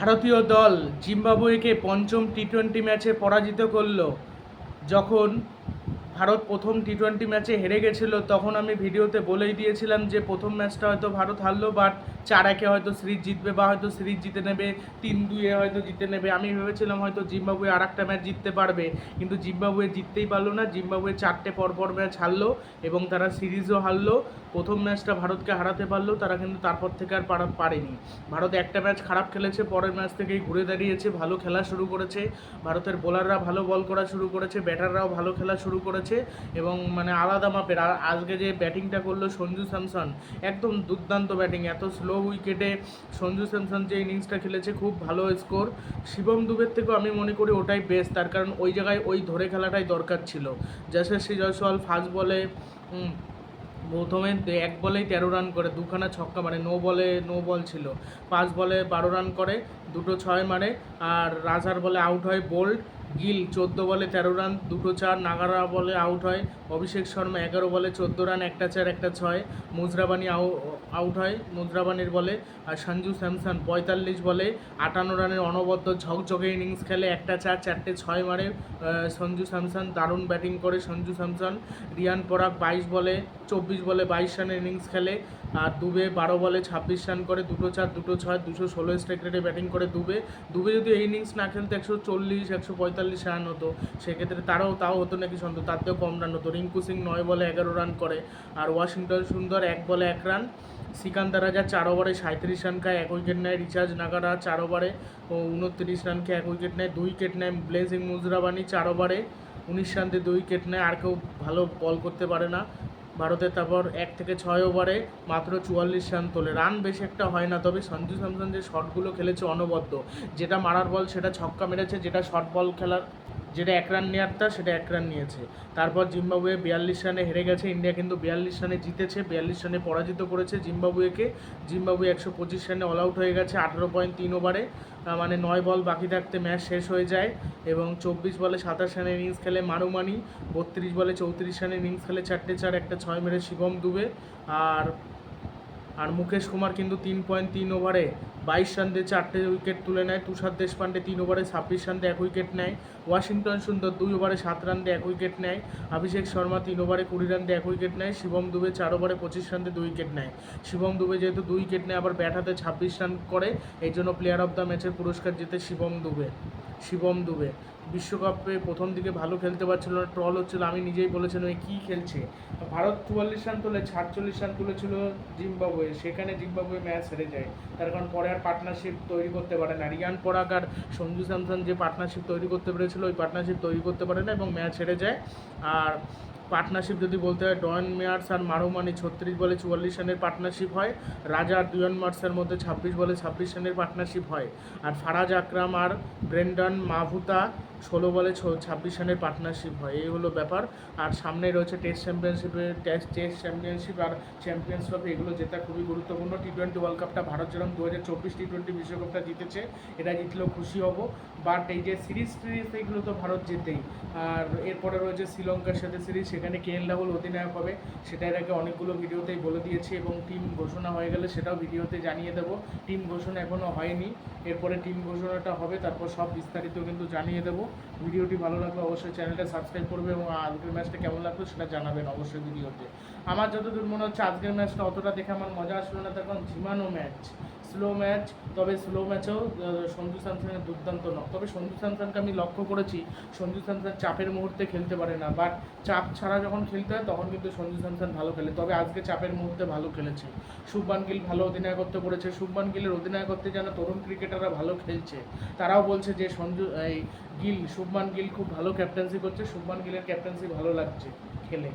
ভারতীয় দল জিম্বাবুয়েকে পঞ্চম টি টোয়েন্টি ম্যাচে পরাজিত করল যখন ভারত প্রথম টি টোয়েন্টি ম্যাচে হেরে গেছিল, তখন আমি ভিডিওতে বলেই দিয়েছিলাম যে প্রথম ম্যাচটা হয়তো ভারত হারলো বাট চার একে হয়তো সিরিজ জিতবে বা হয়তো সিরিজ জিতে নেবে, তিন দুইয়ে হয়তো জিতে নেবে। আমি ভেবেছিলাম হয়তো জিম্বাবুয়ে আর একটা ম্যাচ জিততে পারবে, কিন্তু জিম্বাবুয়ে জিততেই পারল না। জিম্বাবুয়ে চারটে পরপর ম্যাচ হারলো এবং তারা সিরিজও হারলো। প্রথম ম্যাচটা ভারতকে হারাতে পারল, তারা কিন্তু তারপর থেকে আর পারা পারেনি। ভারত একটা ম্যাচ খারাপ খেলেছে, পরের ম্যাচ থেকেই ঘুরে দাঁড়িয়েছে, ভালো খেলা শুরু করেছে। ভারতের বোলাররা ভালো বল করা শুরু করেছে ব্যাটাররাও ভালো খেলা শুরু করেছে। এবং মানে আলাদা মাপের। আর আজকে যে ব্যাটিংটা করল সঞ্জু স্যামসন, একদম দুর্দান্ত ব্যাটিং, এত স্লো উইকেটে সঞ্জু স্যামসন যে ইনিংসটা খেলেছে, খুব ভালো স্কোর শিবম দুবের থেকেও আমি মনে করি ওটাই বেস্ট তার কারণ ওই জায়গায় ওই ধরে খেলাটাই দরকার ছিল। যশস্বী জয়সওয়াল ফার্স্ট বলে প্রথমে এক বলেই তেরো রান করে, দুখানা ছক্কা মারে নো বলে নো বল ছিল। পাঁচ বলে বারো রান করে, দুটো ছয় মারে, আর রাজার বলে আউট হয় বোল্ড গিল চোদ্দ বলে তেরো রান, দুটো চার, নাগারা বলে আউট হয়। অভিষেক শর্মা এগারো বলে চোদ্দ রান, একটা চার, একটা ছয়। মুজরাবানি আউট হয় মুজরাবানির বলে। আর সঞ্জু স্যামসন পঁয়তাল্লিশ বলে আটান্ন রানের অনবদ্য ঝকঝকে ইনিংস খেলে একটা চার, চারটে ছয় মারে। সঞ্জু স্যামসন দারুণ ব্যাটিং করে সঞ্জু স্যামসন। রিয়ান পরাগ বাইশ বলে চব্বিশ বলে বাইশ রানের ইনিংস খেলে। আর দুবে বারো বলে ছাব্বিশ রান করে, দুটো চার, দুটো ছয়, দুশো ষোলো স্ট্রাইক রেটে ব্যাটিং করে দুবে। দুবে যদি এই ইনিংস না খেলতে একশো চল্লিশ, একশো পঁয়তাল্লিশ রান হতো, সেক্ষেত্রে তারাও তাও হতো নাকি সন্দেহ, তার থেকেও কম রান হতো। রিঙ্কু সিং নয় বলে এগারো রান করে, আর ওয়াশিংটন সুন্দর এক বলে এক রান। সিকান্দার রাজা চার ওভারে সাঁত্রিশ রান খায়, এক উইকেট নেয় রিচার্জ নাগারা চার ওভারে উনত্রিশ রান খেয়ে এক উইকেট নেয়, দুই উইকেট নেয় ব্লেসিং মুজরাবানি চার ওভারে, উনিশ রান দিয়ে দুই উইকেট নেয়, আর কেউ ভালো বল করতে পারে না। ভারতের তারপর এক থেকে ছয় ওভারে মাত্র চুয়াল্লিশ রান তোলে। রান বেশি একটা হয় না, তবে সঞ্জু স্যামসন যে শটগুলো খেলেছে অনবদ্য, যেটা মারার বল সেটা ছক্কা মেরেছে, যেটা শর্ট বল খেলার যেটা এক রান নেওয়ার তা সেটা এক রান নিয়েছে। তারপর জিম্বাবুয়ে বিয়াল্লিশ রানে হেরে গেছে ইন্ডিয়া, কিন্তু বিয়াল্লিশ রানে জিতেছে, বিয়াল্লিশ রানে পরাজিত করেছে জিম্বাবুয়েকে। জিম্বাবুয়ে একশো পঁচিশ রানে অল আউট হয়ে গেছে, আঠেরো পয়েন্ট তিন ওভারে মানে নয় বল বাকি থাকতে ম্যাচ শেষ হয়ে যায় এবং চব্বিশ বলে সাতাশ রানের ইনিংস খেলে মারুমানি, বত্রিশ বলে চৌত্রিশ রানের ইনিংস খেলে চারটে চার, একটা ছয় মেরে শিবম দুবে। আর আর মুকেশ কুমার কিন্তু তিন পয়েন্ট তিন ওভারে বাইশ রান চারটে উইকেট তুলে নেয়। তুষার দেশপান্ডে তিন ওভারে ছাব্বিশ রান এক উইকেট নেয়। ওয়াশিংটন সুন্দর দুই ওভারে সাত রান এক উইকেট নেয়। অভিষেক শর্মা তিন ওভারে কুড়ি রান এক উইকেট নেয়। শিবম দুবে চার ওভারে পঁচিশ রান দুই উইকেট নেয়। শিবম দুবে যেহেতু দুই উইকেট নেয়, আবার ব্যাট হাতে ছাব্বিশ রান করে, এই জন্য প্লেয়ার অফ দ্য ম্যাচের পুরস্কার জিতে শিবম দুবে। শিবম দুবে। বিশ্বকাপে প্রথম দিকে ভালো খেলতে পারছিল না, ট্রল হচ্ছিল। আমি নিজেই বলেছিলাম কী খেলছে? ভারত চুয়াল্লিশ রান তুলে সাতচল্লিশ রান তুলেছিল জিম্বাবুয়ে। সেখানে জিম্বাবুয়ে ম্যাচ হেরে যায়। তার কারণ পরে আর পার্টনারশিপ তৈরি করতে পারে না। রিয়ান পরাগ আর সঞ্জু স্যামসন যে পার্টনারশিপ তৈরি করতে পেরেছিল, ওই পার্টনারশিপ তৈরি করতে পারে না এবং ম্যাচ হেরে যায়। আর পার্টনারশিপ যদি বলতে হয়, ডয়ন মেয়ার্স আর মারোমানি ছত্রিশ বলে চুয়াল্লিশ রানের পার্টনারশিপ হয়, রাজা আর দুয়ন মার্সের মধ্যে ছাব্বিশ বলে ছাব্বিশ রানের পার্টনারশিপ হয়। আর ফারাজ আকরাম আর ব্রেন্ডন মাভুতা ষোলো বলে ছাব্বিশ রানের পার্টনারশিপ হয়। এই হলো ব্যাপার। আর সামনে রয়েছে টেস্ট চ্যাম্পিয়নশিপে টেস্ট টেস্ট চ্যাম্পিয়নশিপ আর চ্যাম্পিয়ন্স ট্রফি এগুলো জেতা খুবই গুরুত্বপূর্ণ। টি টোয়েন্টি ওয়ার্ল্ড কাপটা ভারত যেরকম দু হাজার চব্বিশ টি টোয়েন্টি বিশ্বকাপটা জিতেছে এটা জিতলেও খুশি হব। বাট এই যে সিরিজ টিরিজ এগুলো তো ভারত জেতেই। আর এরপরে রয়েছে শ্রীলঙ্কার সাথে সিরিজ সেখানে কে এল রাহুল অধিনায়ক হবে সেটা এর আগে অনেকগুলো ভিডিওতেই বলে দিয়েছি এবং টিম ঘোষণা হয়ে গেলে সেটাও ভিডিওতে জানিয়ে দেবো। টিম ঘোষণা এখনও হয়নি। এরপরে টিম ঘোষণাটা হবে, তারপর সব বিস্তারিত কিন্তু জানিয়ে দেবো। ভিডিওটি ভালো লাগলে অবশ্যই চ্যানেলটা সাবস্ক্রাইব করবে এবং আজকের ম্যাচটা কেমন লাগল সেটা জানাবেন অবশ্যই ভিডিওতে। আমার যতদূর মনে হচ্ছে আজকের ম্যাচটা অতটা দেখে আমার মজা আসলো না। কারণ ঝিমানো ম্যাচ, স্লো ম্যাচ, তবে স্লো ম্যাচেও সঞ্জু স্যামসনের দুর্দান্ত নয় তবে সঞ্জু স্যামসনকে আমি লক্ষ্য করেছি সঞ্জু স্যামসন চাপের মুহূর্তে খেলতে পারে না। বাট চাপ ছাড়া যখন খেলতে হয়, তখন কিন্তু সঞ্জু স্যামসন ভালো খেলে। তবে আজকে চাপের মুহূর্তে ভালো খেলেছে। শুভমান গিল ভালো অধিনায়কত্ব করেছে। শুভমান গিলের অধিনায়কত্বে যেন তরুণ ক্রিকেটাররা ভালো খেলছে, তারাও বলছে যে সঞ্জু এই গিল শুভমান গিল খুব ভালো ক্যাপ্টেন্সি করছে শুভমান গিলের ক্যাপ্টেন্সি ভালো লাগছে খেলে।